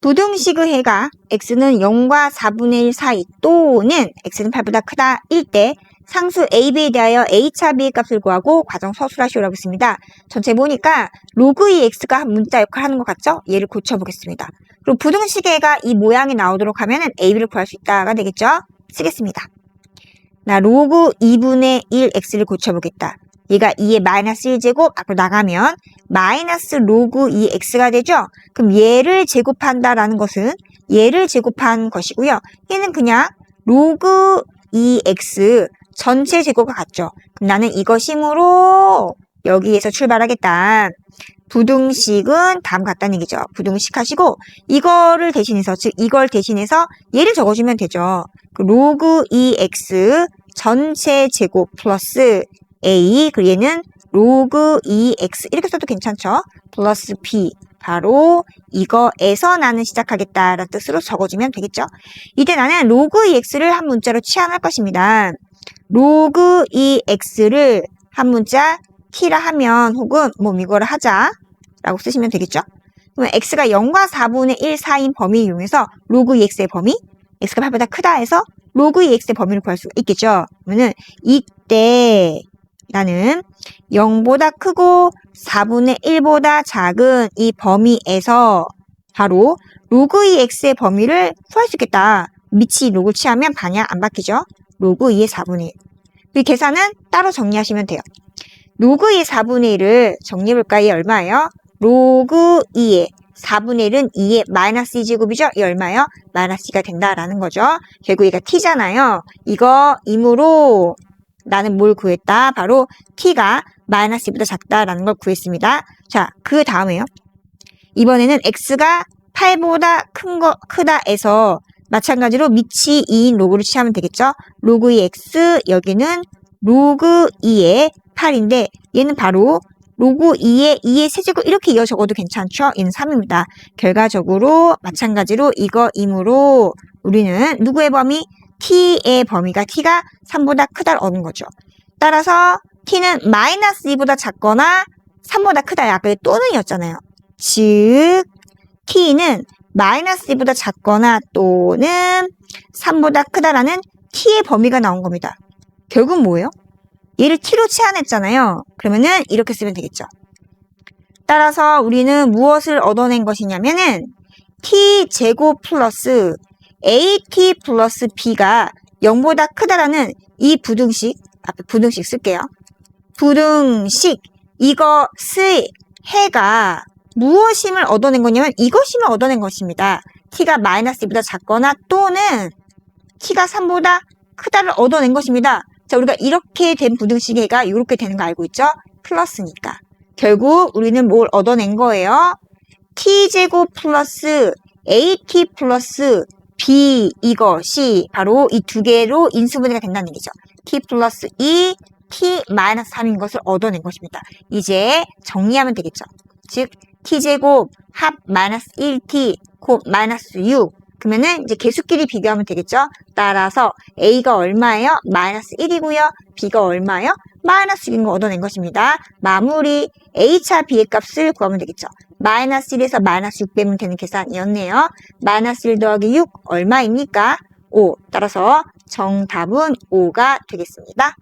부등식의 해가 x는 0과 4분의 1 사이 또는 x는 8보다 크다 일 때 상수 a, b에 대하여 a차 b의 값을 구하고 과정 서술하시오라고 했습니다. 전체 보니까 로그 이 x가 한 문자 역할을 하는 것 같죠? 얘를 고쳐보겠습니다. 그리고 부등식의 해가 이 모양이 나오도록 하면 은 a, b를 구할 수 있다가 되겠죠? 쓰겠습니다. 나 로그 2분의 1 x를 고쳐보겠다. 얘가 2의 마이너스 1제곱 앞으로 나가면 마이너스 로그 2x가 되죠? 그럼 얘를 제곱한다라는 것은 얘를 제곱한 것이고요. 얘는 그냥 로그 2x 전체 제곱과 같죠? 그럼 나는 이것이므로 여기에서 출발하겠다. 부등식은 다음 같다는 얘기죠. 부등식 하시고 이거를 대신해서 즉 이걸 대신해서 얘를 적어주면 되죠. 그 로그 2x 전체 제곱 플러스 a 그리고 얘는 로그 2x 이렇게 써도 괜찮죠? 플러스 b 바로 이거에서 나는 시작하겠다라는 뜻으로 적어주면 되겠죠? 이때 나는 로그 2x를 한 문자로 취함할 것입니다. 로그 2x를 한 문자 t라 하면 혹은 뭐 이거를 하자 라고 쓰시면 되겠죠? 그러면 x가 0과 4분의 1 사이인 범위 이용해서 로그 2x의 범위 x가 8보다 크다 해서 로그 2x의 범위를 구할 수가 있겠죠? 그러면은 이때 나는 0보다 크고 4분의 1보다 작은 이 범위에서 바로 로그 2x의 범위를 구할 수 있겠다. 밑이 로그 취하면 방향 안 바뀌죠? 로그 2의 4분의 1. 이 계산은 따로 정리하시면 돼요. 로그 2의 4분의 1을 정리해볼까? 이 얼마예요? 로그 2의 4분의 1은 2의 마이너스 2제곱이죠? 이 얼마예요? 마이너스 2가 된다라는 거죠. 결국 얘가 t잖아요. 이거 임으로 나는 뭘 구했다? 바로 t가 마이너스 2보다 작다라는 걸 구했습니다. 자, 그 다음에요. 이번에는 x가 8보다 큰 거, 크다에서 마찬가지로 밑이 2인 로그를 취하면 되겠죠? 로그 2x, 여기는 로그 2의 8인데 얘는 바로 로그 2의 2의 세제곱 이렇게 이어 적어도 괜찮죠? 얘는 3입니다. 결과적으로 마찬가지로 이거이므로 우리는 누구의 범위? T의 범위가 t가 3보다 크다를 얻는 거죠. 따라서 t는 마이너스 2보다 작거나 3보다 크다. 아까 또는이었잖아요. 즉 t는 마이너스 2보다 작거나 또는 3보다 크다라는 t의 범위가 나온 겁니다. 결국 뭐예요? 얘를 t로 치환했잖아요. 그러면은 이렇게 쓰면 되겠죠. 따라서 우리는 무엇을 얻어낸 것이냐면은 t 제곱 플러스 at 플러스 b가 0보다 크다라는 이 부등식 앞에 부등식 쓸게요. 부등식 이것의 해가 무엇임을 얻어낸 거냐면 이것임을 얻어낸 것입니다. t가 마이너스 2보다 작거나 또는 t가 3보다 크다를 얻어낸 것입니다. 자, 우리가 이렇게 된 부등식의 해가 이렇게 되는 거 알고 있죠? 플러스니까. 결국 우리는 뭘 얻어낸 거예요? t제곱 플러스 at 플러스 b 이것이 바로 이 두 개로 인수분해가 된다는 얘기죠. t 플러스 2, t 마이너스 3인 것을 얻어낸 것입니다. 이제 정리하면 되겠죠. 즉 t제곱 합 마이너스 1t 곱 마이너스 6 그러면은 이제 개수끼리 비교하면 되겠죠. 따라서 a가 얼마예요? 마이너스 1이고요. b가 얼마예요? 마이너스 6인 거 얻어낸 것입니다. 마무리 a차 b의 값을 구하면 되겠죠. 마이너스 1에서 마이너스 6 빼면 되는 계산이었네요. 마이너스 1 더하기 6 얼마입니까? 5. 따라서 정답은 5가 되겠습니다.